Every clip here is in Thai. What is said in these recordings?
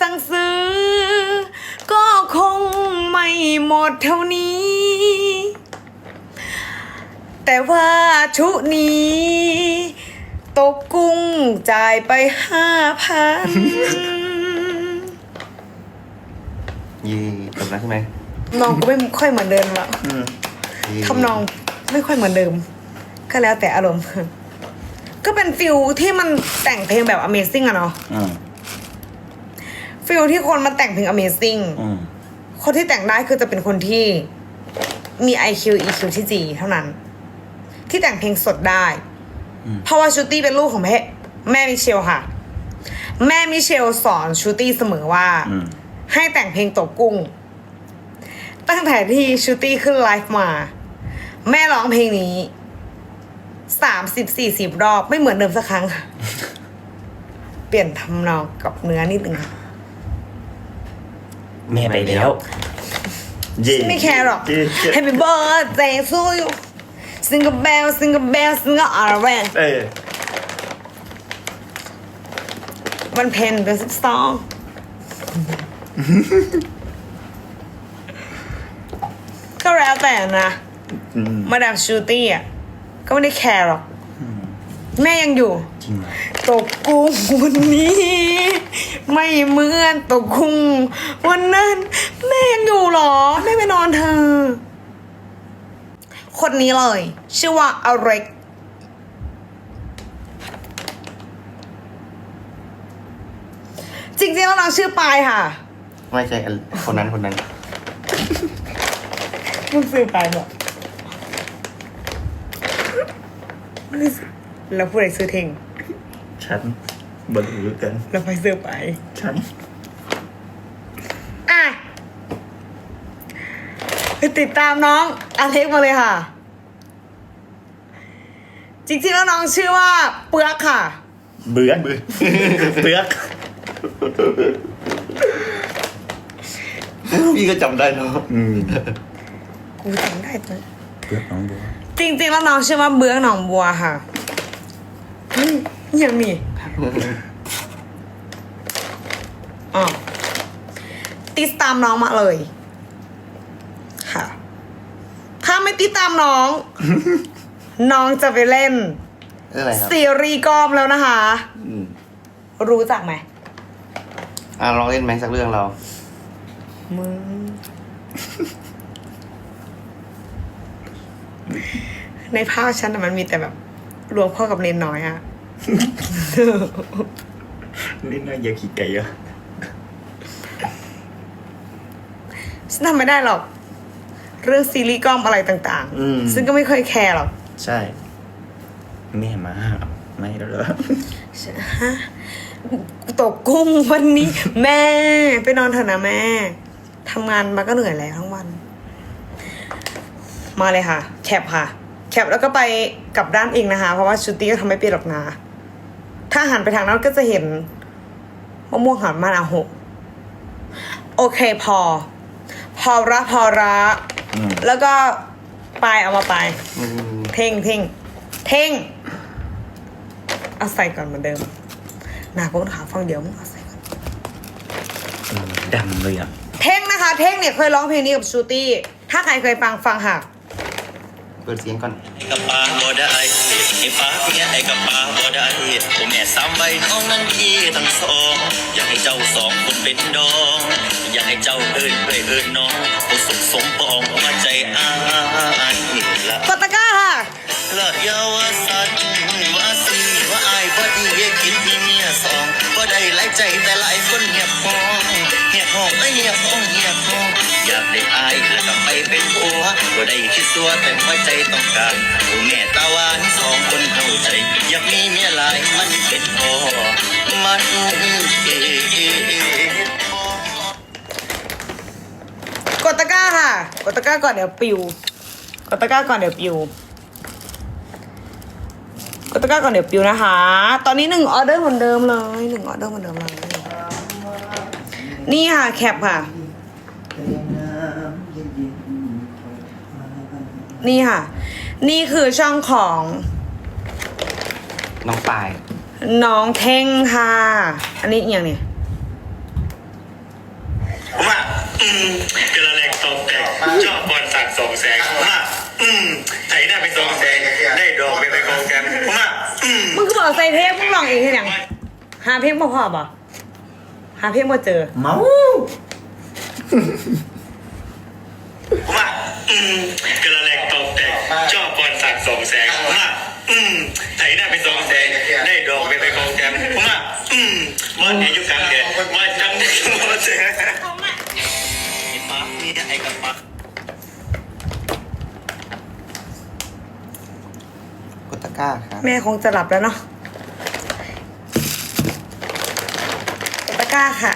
สั่งซื้อ ก็คงไม่หมดเท่านี้ แต่ว่าชุนี้ ตกกุ้งจ่ายไปห้าพันยี่จบแล้วใช่ไหมน้องก็ไม่ค่อยเหมือนเดิมละอืมทำนองไม่ค่อยเหมือนเดิม ก็แล้วแต่อารมณ์ ก็เป็นฟิลที่มันแต่งเพลงแบบ Amazing อะเนาะ อืม ฟิลที่คนมาแต่งเพลง Amazing อืมคนที่แต่งได้คือจะเป็นคนที่มี IQ EQ ที่ดีเท่านั้น ที่แต่งเพลงสดได้ เพราะว่าชูตี้เป็นลูกของแม่แม่มิเชลค่ะ แม่มิเชลสอนชูตี้เสมอว่า อืมให้แต่งเพลงตกกุ้ง ตั้งแต่ที่ชูตี้ขึ้นไลฟ์มา แม่ร้องเพลงนี้สามสิบสี่สิบรอบไม่เหมือนเดิมสักครั้งค่ะ เปลี่ยนทำนองกับเนื้อนิดนึงค่ะ แม่ไปแล้วเย่ไม่แคร์หรอกเย่เย่ Happy birthday to you Single bell single bell single r v เออมันเพนเป็นสิบสองก็แล้วแต่นะอืมมาดามชูตี้อะ ก็ไม่ได้แคร์หรอก แม่ยังอยู่ จริงเหรอตกกุ้งวันนี้ ไม่เหมือนตกกุ้งวันนั้น แม่ยังอยู่เหรอ แม่ไปนอนเธอ คนนี้เลย ชื่อว่าอเร็กจริงๆแล้วน้องชื่อปายค่ะ ไม่ใช่อันคนนั้นคนนั้น มึงซื้อปายเหรอ แล้วผู้ใดซื้อเทงฉันบรรลุกัน แล้วไปซื้อไปฉัน อะไปติดตามน้องอเล็กมาเลยค่ะ จริงๆแล้วน้องชื่อว่าเปือกค่ะ เบื่อเบื่อเบื่อพี่ก็จำได้เนาะอืมกูจำได้ตัวเพื่อนน้องบัว จริงๆแล้วน้องชื่อว่าเบื้องหนองบัวค่ะอืม ยังมีอ๋อติดตามน้องมาเลย ค่ะ ถ้าไม่ติดตามน้อง น้องจะไปเล่นเอออะไรครับซีรีส์กอมแล้วนะคะ อืมรู้จักไหมอะลองเล่นไหมสักเรื่องเรา มึงในภาพฉันน่ะมันมีแต่แบบรวมพ่อกับเนนน้อยอะ นี่น่าอยาขี้ไก่อะฉันทำไม่ได้หรอก เรื่องซีรีส์กล้อมอะไรต่างอืม ๆ ซึ่งก็ไม่เคยแคร์หรอกใช่ แม่มาห้ามไม่แล้วเหรอฮะตกกุ้งวันนี้ แม่ ไปนอนเถอะนะแม่ทำงานมาก็เหนื่อยแล้วทั้งวัน มาเลยค่ะ แคปค่ะ แคปแล้วก็ไปกลับด้านเองนะคะ เพราะว่าชุดตี้ก็ทำไม่เป็นหรอกนะ ถ้าหันไปทางนั้นก็จะเห็นมะม่วงหันมะนาวหกโอเคพอ พอละพอละอืม แล้วก็ปลายเอามาปลายอืมเท่งเท่งเท่งเอาใส่ก่อนเหมือนเดิมหนาพวกขาฟังเดี๋ยวมึงเอาใส่ก่อน เออดังเลยอะ เท่งนะคะ เท่งเนี่ยเคยร้องเพลงนี้กับชูตี้ ถ้าใครเคยฟังฟังค่ะเปิดเสียงก่อนกับปาบ่ได้ไอ้ปากเนี่ยไอ้กับปาบ่ได้ผมแม่สามใบน้องนั้นพี่ทั้งสองอยากให้เจ้าสองคนเป็นดอง อยากให้เจ้าเอิ้นเอ้ยเอิ้นน้องผู้สุขสมปองมาใจอ้ายละกดตะก้าค่ะละยาวสันว่าสีว่าอายบ่ดีคิดมีเมียสองบ่ได้หลายใจแต่หลายคนเหียบห้องเหียบห้องเอ้ยเหียบห้องเหียบห้อง อยากได้อายแล้วก็ไปเป็นผัวบ่ได้คิดตัวแต่หัวใจต้องการผู้แม่ตาหวานสองคนเข้าใจ อยากมีเมียหลายมันเป็นพอมันเกดตะกร้าค่ะ กดตะกร้าก่อนเดี๋ยวปิว กดตะกร้าก่อนเดี๋ยวปิว กดตะกร้าก่อนเดี๋ยวปิวนะคะ ตอนนี้หนึ่งออเดอร์เหมือนเดิมเลยหนึ่งออเดอร์เหมือนเดิมเลย นี่ค่ะแคปค่ะ นี่ค่ะ นี่คือช่องของน้องปาย น้องเท่งค่ะ อันนี้อหย่างเนี่ยผมอะอืมกระแลกตกแต่ชอบบอลสักสองแสงผมอะอืมไถหน้าไปสองแสงได้ดอกไปไปกองกันผมอะอืมมึงก็บอกใส่เทปมึงลองเองแค่ยังหาเพลงบ่พอบ่หาเพลงบ่เจอ เมาผมอะอืมกระแล กตกแต่ชอบบอลสักสองแสงผมอะอืมไถหน้าไปสองแสงได้ดอกไปไปกองกันผมอะอืมบอลเนี่ยอยู่กลางเดือนว่าจังบอลเจอไอ้ปั๊บนี่ไอ้กับปั๊บกดตะกร้าครับแม่คงจะหลับแล้วเนาะกดตะกร้าค่ะ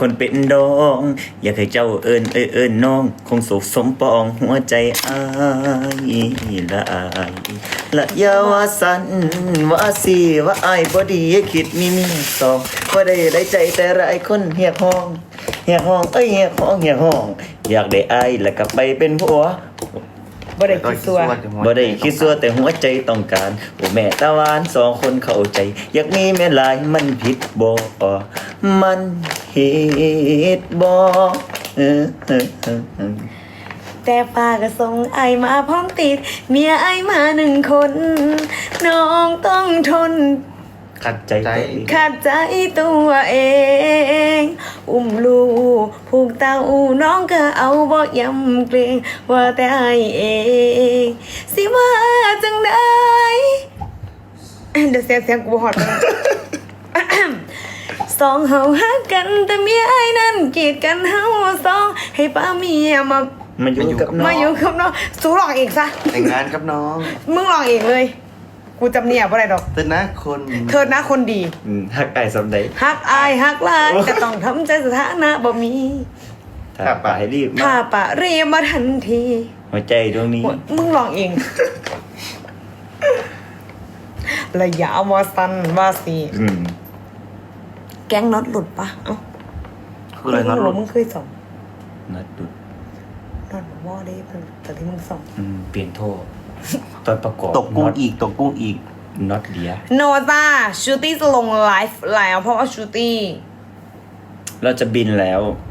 คนเป็นดอง อยากให้เจ้าเอิญเอ้ยเอิญน้อง คงสุขสมปองหัวใจอายละอายละอยาว่าสันว่าสีว่าอายบ่ดีคิดมีมีสองบ่ได้ได้ใจแต่หลายคนเฮียกห้องเฮียกห้องเอ้ยเฮียกห้องเฮียกห้อง อยากได้อายแล้วกลับไปเป็นผัวบ่ได้คิดซัวบ่ได้คิดซัวแต่หัวใจต้องการโอ้แม่ตะวานสองคนเข้าใจ อยากมีแม่หลายมันผิดบ่มัน ผิดบ่เออเออเออเออแต่ป้าก็ส่งไอายมาพร้อมติด เมียไอายมาหนึ่งคน น้องต้องทน ขัดใจตัวเองขัดใจตัวเอง อุ้มลูกผูกเต้าน้องก็เอาบ่ยำเกรงว่าแต่ไอายเอง สิว่าจังไดเดี๋ยวเสียงเสียงกูบ่หอดเลย สองเฮาฮักกันแต่เมียไอ้ายนั่นกีดกันเฮาสองให้ป้าเมียมามาอยู่กับน้องมาอยู่กับน้องสู้ลองเองซะแต่งงานกับน้อง มึงลองเองเลย กูจำเนียบ่ได้ดอกเธอนะคนเธอนะคนดีอืมฮักไก่สำใดฮักอายฮักหลายก็ต้องทำใจสถานะบ่มีถ้าป่าให้รีบมาถ้าปะเรียมาทันทีหัวใจดวงนี้โอ๊ยมึงลองเองระยะวาสันวาสีอืม แก๊งน็อตหลุดปะเอ้าคืออะไรนะมึงรู้มึงเคยสองนัดดุดน็อตว่าได้แต่ที่มึงสองอืมเปลี่ยนโทษตอนประกอบตกกุ้งอีกตกกุ้งอีกน็อตเดียโนตาชูตี้จะลงไลฟ์แล้วเพราะว่าชูตี้เราจะบินแล้วอ